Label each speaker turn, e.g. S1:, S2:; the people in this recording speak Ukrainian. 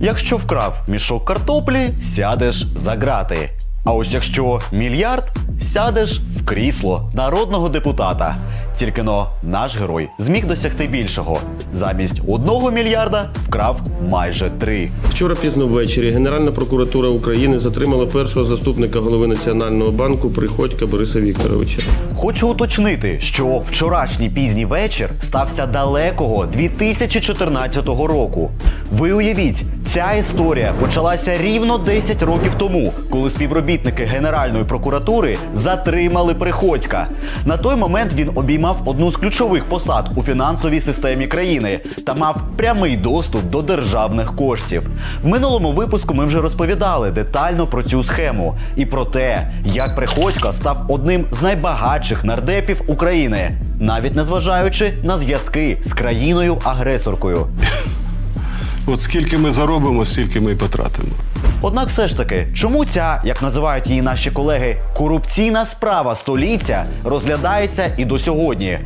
S1: Якщо вкрав мішок картоплі, сядеш за грати. А ось якщо мільярд, сядеш крісло народного депутата. Тільки но наш герой зміг досягти більшого. Замість одного мільярда вкрав майже три.
S2: Вчора пізно ввечері Генеральна прокуратура України затримала першого заступника голови Національного банку Приходька Бориса Вікторовича.
S1: Хочу уточнити, що вчорашній пізній вечір стався далекого 2014 року. Ви уявіть, ця історія почалася рівно 10 років тому, коли співробітники Генеральної прокуратури затримали Приходька. На той момент він обіймав одну з ключових посад у фінансовій системі країни та мав прямий доступ до державних коштів. В минулому випуску ми вже розповідали детально про цю схему і про те, як Приходько став одним з найбагатших нардепів України, навіть незважаючи на зв'язки з країною-агресоркою.
S3: От скільки ми заробимо, стільки ми і потратимо.
S1: Однак, все ж таки, чому ця, як називають її наші колеги, корупційна справа століття розглядається і до сьогодні?